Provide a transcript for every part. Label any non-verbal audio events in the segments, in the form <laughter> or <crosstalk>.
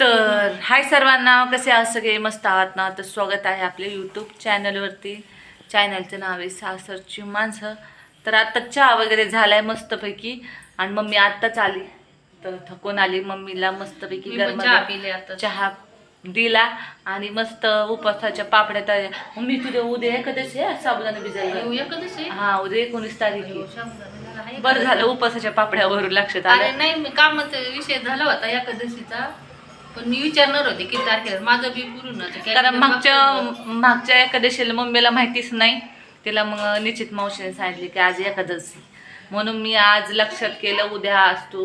तर हाय सर्वांना कसे आहात सगळे? मस्त आहात ना? तर स्वागत आहे आपल्या यूट्यूब चॅनलवरती चॅनलचं नाव आहे सासरची माणसं. तर आत्ता चहा वगैरे झालाय मस्तपैकी. आणि मम्मी आत्ताच आली. तर थकून आली मम्मीला मस्तपैकी गरम चहा पिले आता चहा दिला. आणि मस्त उपासाच्या पापड्या तळल्या मम्मी तुझ्या उद्या एखादच आहे? साबुदाणा भिजायला आहे? हा उद्या एकोणीस तारीख आहे. आहे. बरं झालं उपासाच्या पापड्यावरून लक्षात आलं. नाही कामाचा विषय झाला होता एकादशीचा. पण मी विचारणार होते किती तारखेला माझं बी पूर्ण कारण मागच्या मागच्या एकादशीला मम्मीला माहितीच नाही. तिला मग निश्चित मावशीने सांगितले की आज एकादशी. म्हणून मी आज लक्षात केलं उद्या आज तू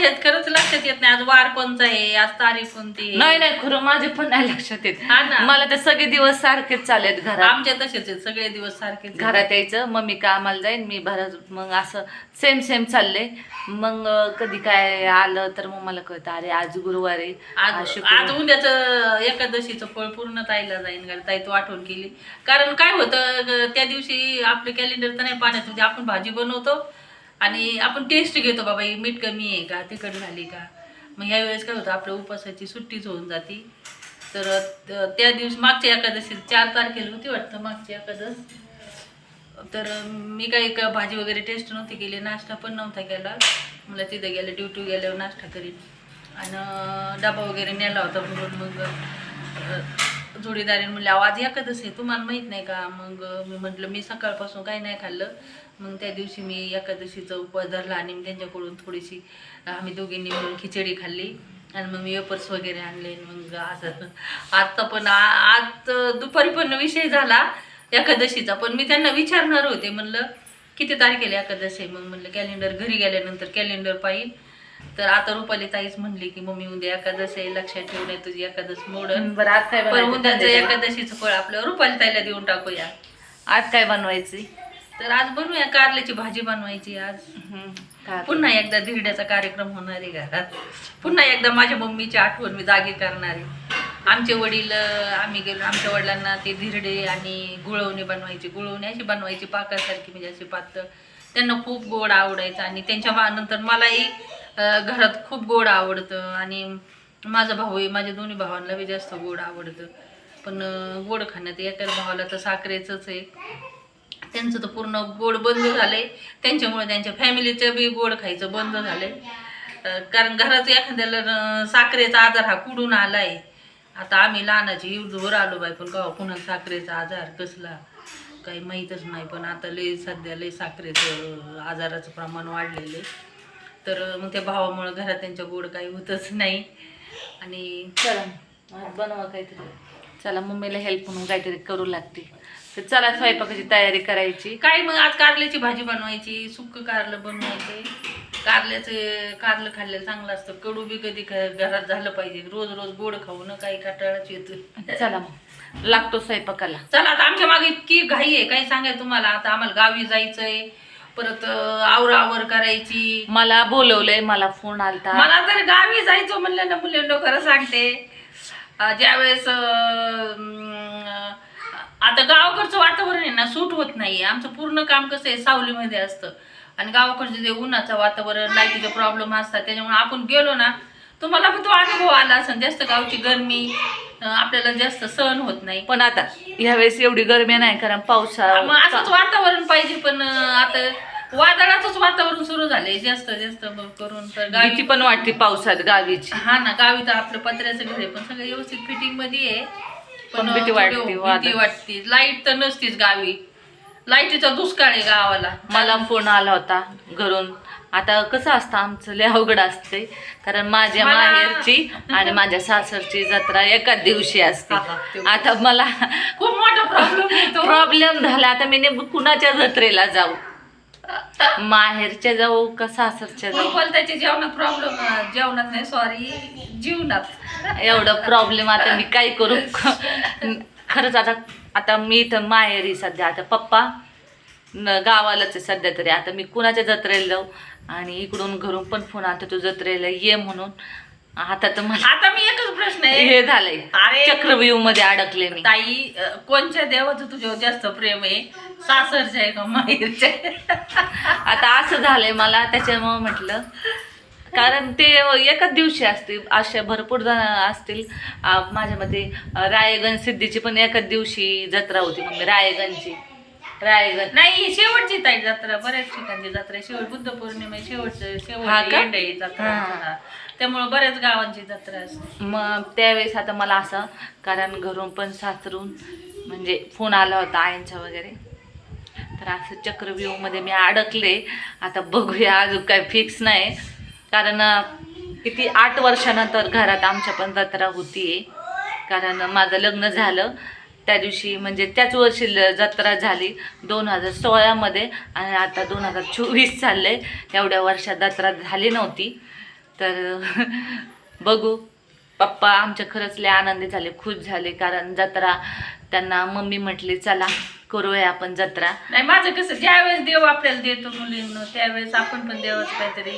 आहेत खरंच लक्षात येत नाही. आज वार कोणचा आहे? आज तारीख कोणती आहे? नाही नाही खरं माझे पण नाही लक्षात येत. हा ना. मला तर सगळे दिवस सारखेच चालेत घरात. आमच्या तसेच आहेत. सगळे दिवस सारखे घरात यायचं मम्मी कामाला जाईन मी भरात मग असं सेम सेम चाललंय मग अं, कधी काय आलं तर मग मला कळतं अरे आज गुरुवार आहे. आज आज शुक्रवार. आज उद्याच एकादशीचं फळ पूर्ण ताईला जाईन ताई तू आठवण केली. कारण काय होतं त्या दिवशी आपलं कॅलेंडर तर नाही पाण्यात म्हणजे आपण भाजी बनवतो आणि आपण टेस्ट घेतो बाबा ही मीठ कमी आहे का? तिखट झाली का? मग ह्या वेळेस काय होतं आपल्या उपासाची सुट्टीच होऊन जाते. तर त- त्या दिवशी मागच्या एकादशी चार तारखेला होती वाटतं मागची एकादश तर मी काही का भाजी वगैरे टेस्ट नव्हती केली नाश्ता पण नव्हता केला. मला तिथं गेलं ड्युटी गेल्यावर नाश्ता करीन. आणि डबा वगैरे नेला होता म्हणून मग जोडीदारीने म्हणले आवाज एखादच आहे तुम्हाला माहीत नाही का? मग मी म्हटलं मी सकाळपासून काही नाही खाल्लं. मग त्या दिवशी मी एकादशीचा उपवास धरला आणि मी त्यांच्याकडून थोडीशी आम्ही दोघींनी मिळून खिचडी खाल्ली आणि मग मी वेपर्स वगैरे आणले आणि मग असं आत्ता पण आ- आज दुपारी पण विषय झाला एकादशीचा पण मी त्यांना विचारणार होते म्हणलं किती तारखेला एकादशी आहे? मग म्हणलं कॅलेंडर घरी गेल्यानंतर कॅलेंडर पाहिजे. तर आता रुपाली ताईच म्हणली की मम्मी उद्या एकादशी आहे लक्षात ठेवून आहे तुझी एकादश मोडन. बरं आज काय पण बनवायचं उद्याचं? एकादशीचं फळ आपलं रुपाली ताईला देऊन टाकूया. आज काय बनवायची? तर आज बनवूया कारल्याची भाजी बनवायची आज. हम्म? पुन्हा एकदा धिरड्याचा कार्यक्रम होणार आहे घरात. पुन्हा एकदा माझ्या मम्मीची आठवण मी जागी करणार आहे. आमचे वडील अं, आम्ही गेलो आमच्या वडिलांना ते धिरडे आणि गुळवणी बनवायची गुळवणी अशी बनवायची पाकासारखी म्हणजे अशी पातळ. त्यांना खूप गोड आवडायचं आणि त्यांच्या मा- नंतर मलाही घरात खूप गोड आवडतं आणि माझा भाऊ आहे माझ्या दोन्ही भावांना बी जास्त गोड आवडतं. पण गोड खाण्यात एकाच भावाला तर साखरेचंच आहे. त्यांचं तर पूर्ण गोड बंद झालंय. त्यांच्यामुळे त्यांच्या फॅमिलीचं बी गोड खायचं बंद झालंय. आहे कारण घरात एखाद्याला साखरेचा आजार हा कुडून आलाय? आता आम्ही लहानाची युद्धवर आलो बाई पण का पुन्हा साखरेचा आजार कसला? काही माहीतच नाही पण आता लय सध्या लय साखरेचं आजाराचं प्रमाण वाढलेलं आहे. तर मग त्या भावामुळं घरात त्यांच्या गोड काही होतच नाही. आणि चला. आज बनवा काहीतरी. चला मम्मीला हेल्प म्हणून काहीतरी करू लागते. तर चला स्वयंपाकाची तयारी करायची. काय मग आज कारल्याची भाजी बनवायची सुक्क कारलं बनवायचे. कारल्याचं कारलं खाल्लेलं चांगलं असतं. कडू बी कधी घरात झालं पाहिजे. रोज रोज गोड खाऊ न काही कंटाळाच येतो चला मग. लागतो स्वयंपाकाला. चला आता आमच्या मागे इतकी घाई आहे. काही सांगाय तुम्हाला? आता आम्हाला गावी जायचंय. परत आवरावर करायची. मला बोलवलंय मला फोन आलता. मला तर गावी जायचं म्हणलं ना मुलींना खरं सांगते. अं, ज्यावेळेस अं, आता गावाकडचं वातावरण आहे ना सूट होत नाहीये. आमचं पूर्ण काम कसं आहे सावलीमध्ये असतं. आणि गावाकडचं जे उन्हाचं वातावरण लाईटीचे प्रॉब्लेम असतात त्याच्यामुळे आपण गेलो ना तुम्हाला पण तो अनुभव आला असेल. जास्त गावची गरमी आपल्याला जास्त सहन होत नाही. पण आता ह्यावेळेस एवढी गरमी नाही कारण पावसा मग असंच वातावरण पाहिजे पण आता वादळाचंच वातावरण सुरू झालंय. जास्त जास्त करून तर गावी भीती पण वाटते पावसात गावीची. हा ना गावी तर आपलं पत्र्याचं घर आहे पण सगळं व्यवस्थित फिटिंगमध्ये आहे. पण भीती वाटते. वाटते. लाइट तर नसतीच गावी. लाईटीचा दुष्काळ आहे गावाला. मला फोन आला होता घरून. आता कसं असतं आमचं लय अवघड असते कारण माझ्या माहेरची आणि माझ्या सासरची जत्रा एकाच दिवशी असते. आता मला खूप मोठा प्रॉब्लेम प्रॉब्लेम झाला आता मी नेमकं कुणाच्या जत्रेला जाऊ? माहेरच्या जाऊ का सासरच्या जाऊ? पण त्याचे जेवणात प्रॉब्लेम जेवणात नाही सॉरी जीवनात. एवढं प्रॉब्लेम आता मी काय करू? खरंच आता आता मी तर माहेरी सध्या. आता पप्पा न गावालाच आहे सध्या तरी. आता मी कुणाच्या जत्रेला जाऊ आणि इकडून घरून पण फोन आता तू जत्रेला ये म्हणून. आता तर मला आता मी एकच प्रश्न आहे. हे झालंय. अरे चक्रव्यूहमध्ये अडकले मी. ताई अं, कोणत्या देवाचं तुझ्यावर जास्त प्रेम आहे? सासरच्या आहे का माहेरच्या? आहे? आता असं झालंय मला त्याच्यामुळे म्हटलं. कारण ते एकाच दिवशी असते अशा भरपूर जण असतील. आ, माझ्या मते अ, रायगण सिद्धीची पण एकाच दिवशी जत्रा होती मग रायगणची. रायगण नाही शेवटची ताई जत्रा. बऱ्याच ठिकाणची जत्रा. आहे. शेवट बुद्ध पौर्णिमा शेवटचं हा शेवट का? एंड आहे जत्रा हा. त्यामुळे बऱ्याच गावांची जत्रा असते. मग त्यावेळेस आता मला असं कारण घरून पण सासरून म्हणजे फोन आला होता आयांचा वगैरे. तर असं चक्रव्यूहमध्ये मी अडकले. आता बघूया अजून काय फिक्स नाही. कारण अं, किती आठ वर्षानंतर घरात आमच्या पण जत्रा होतीये. कारण माझं लग्न झालं. त्या दिवशी म्हणजे त्याच वर्षी जत्रा झाली दोन हजार सोळामध्ये आणि आता दोन हजार चोवीस चाललंय. एवढ्या वर्षात जत्रा झाली नव्हती. तर <laughs> बघू. पप्पा आमच्या खरंच लय आनंदी झाले खुश झाले कारण जत्रा त्यांना मम्मी म्हटली चला करूया आपण जत्रा. नाही माझं कसं ज्यावेळेस देव आपल्याला देतो मुलींना त्यावेळेस आपण पण देवाच काहीतरी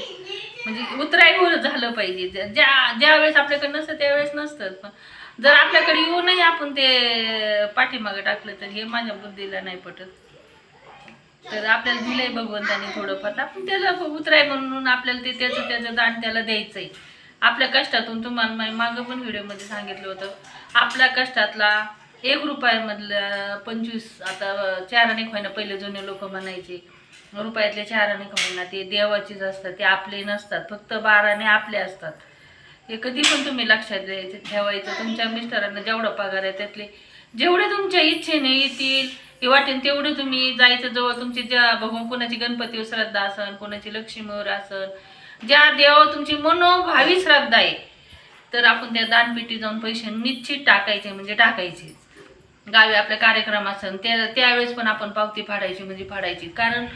म्हणजे उतराईवर झालं पाहिजे. ज्या ज्यावेळेस आपल्याकडे नसतं त्यावेळेस नसतं. पण जर आपल्याकडे येऊनही आपण ते पाठीमागे टाकलं तर हे माझ्या बुद्धीला नाही पटत. तर आपल्याला दिलंय भगवंताने थोडंफार. आपण त्याला उतराय म्हणून आपल्याला ते त्याचं त्याचं दान त्याला द्यायचंय. आपल्या कष्टातून तुम्हाला मागं पण व्हिडिओमध्ये सांगितलं होतं. आपल्या कष्टातला एक रुपयामधलं पंचवीस आता चार अनेक होईना पहिले जुने लोक म्हणायचे रुपयातले चार अनेक होईना ते देवाचीच असतात ते आपले नसतात फक्त बाराने आपले असतात. हे कधी पण तुम्ही लक्षात द्यायचं ठेवायचं. तुमच्या मिस्टरांना जेवढा पगार आहे त्यातले जेवढे तुमच्या इच्छेने येतील हे वाटेल तेवढे तुम्ही जायचं जवळ. तुमची ज्या बघून कोणाची गणपती श्रद्धा असन कोणाची लक्ष्मीवर असन ज्या देवा तुमची मनोभावी श्रद्धा आहे तर आपण त्या दानपेटी जाऊन पैसे निश्चित टाकायचे म्हणजे टाकायचे गावी आपले कार्यक्रम असन त्या त्यावेळेस पण आपण पावती फाडायची म्हणजे फाडायची. कारण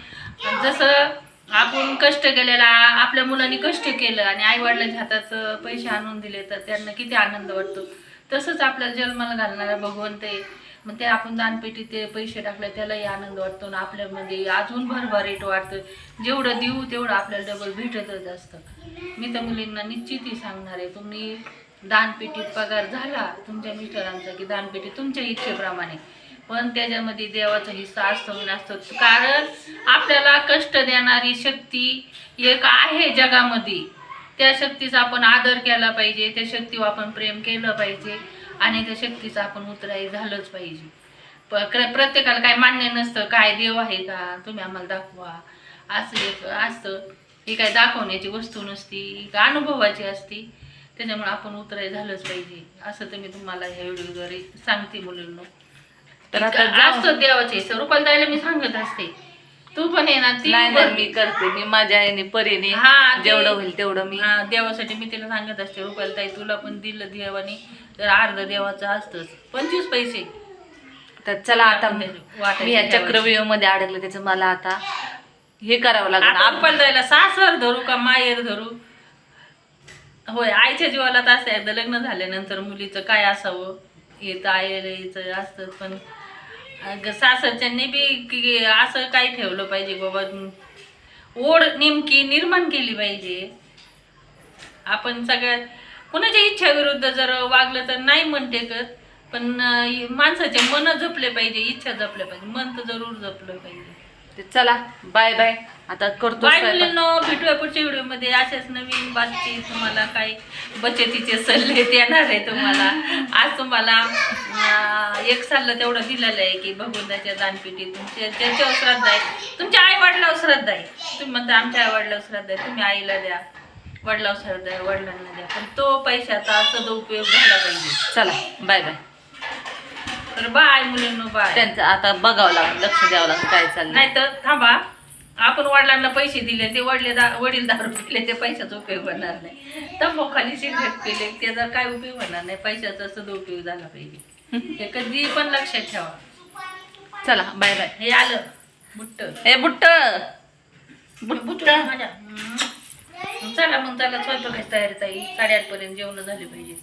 जसं आपण कष्ट केलेला आपल्या मुलांनी कष्ट केलं आणि आई वडिलांच्या हातात पैसे आणून दिले तर त्यांना किती आनंद वाटतो. तसंच आपल्याला जन्माला घालणारा भगवंत आहे. मग ते आपण दानपेटीत ते पैसे टाकले त्यालाही आनंद वाटतो ना आपल्यामध्ये अजून भरभराट वाटतं जेवढं देऊ तेवढं आपल्याला डबल भेटतच असतं. मी तर मुलींना निश्चितही सांगणार आहे तुम्ही दानपेटीत पगार झाला तुमच्या मिस्टरांचा की दानपेटी तुमच्या इच्छेप्रमाणे. पण त्याच्यामध्ये देवाचा हिस्सा असतो नसतो कारण आपल्याला कष्ट देणारी शक्ती एक आहे जगामध्ये. त्या शक्तीचा आपण आदर केला पाहिजे त्या शक्तीवर आपण प्रेम केलं पाहिजे आणि त्या शक्तीचा आपण उतराई झालंच पाहिजे. प- प्रत्येकाला काय मान्य नसतं काय देव आहे का तुम्ही आम्हाला दाखवा. असं एक असतं ही काय दाखवण्याची वस्तू नसती का अनुभवाची असती. त्याच्यामुळे आपण उतराई झालंच पाहिजे. असं तर मी तुम्हाला ह्या व्हिडिओद्वारे सांगते मुलींना. तर आता. असतं देवाचे स्वरूपाला द्यायला मी सांगत असते. तू पण आहे ना ती नाही नाही मी करते. मी माझ्या याने परीने हा, ते- जेवढं होईल तेवढं मी हा देवासाठी मी तिला सांगत असते रुपयाला ताई तुला पण दिलं देवाने. तर अर्ध देवाचं असतंच. पंचवीस पैसे. तर चला आता मी वाटायचे मी या. चक्रव्यूहमध्ये अडकले त्याचं मला आता हे करावं लागेल. आता आप- रुपयाला द्यायला सासर धरू का माहेर धरू? होय आईच्या जीवाला तर असं एकदा लग्न झाल्यानंतर मुलीचं काय असावं? हे तर आईचं असतं पण सासरच्यांनी बी की असं काय ठेवलं पाहिजे बाबा. ओढ नेमकी निर्माण केली पाहिजे. आपण सगळ्यात कुणाच्या इच्छाविरुद्ध जर वागलं तर नाही म्हणते कर पण माणसाचे मन जपले पाहिजे इच्छा जपल्या पाहिजे मन तर जरूर जपलं पाहिजे. ते चला बाय बाय आता करतो बाय. मुलींनो भेटूया पुढच्या व्हिडिओमध्ये. अशाच नवीन बातची तुम्हाला काही बचतीचे सल्ले देणार आहे तुम्हाला. आज तुम्हाला एक सल्ला तेवढा दिलेला आहे की भगवंताच्या दानपेटी तुमच्या ज्याच्यावर श्रद्धा आहे. तुमच्या आई वडिलावर श्रद्धा आहे. तुम्ही म्हणता आमच्या आई वडिलावर श्रद्धा आहे. तुम्ही आईला द्या. वडिलावर श्रद्धा आहे. वडिलांना द्या. पण तो पैशाचा सदुपयोग झाला पाहिजे. चला बाय बाय तर बाय मुलींनो बाय. त्यांचं आता बघावं लागेल लक्ष द्यावं लागेल काय चाललंय. नाही तर थांबा. आपण वडिलांना पैसे दिले ते वडले दा वडील दारू पिले ते पैशाचा उपयोग होणार नाही. तंबाखू सिगरेट पिले त्याचा काय उपयोग होणार नाही पैशाचा सदुपयोग झाला पाहिजे. हे कधी पण लक्षात ठेवा. चला बाय बाय. हे आलं. बुट्ट. ए बुट्ट. बुट्ट. बुट्ट माझ्या. हम्म. चला मग चला स्वयंपाकाची तयारी ताई. साडेआठ पर्यंत जेवण झाले पाहिजे.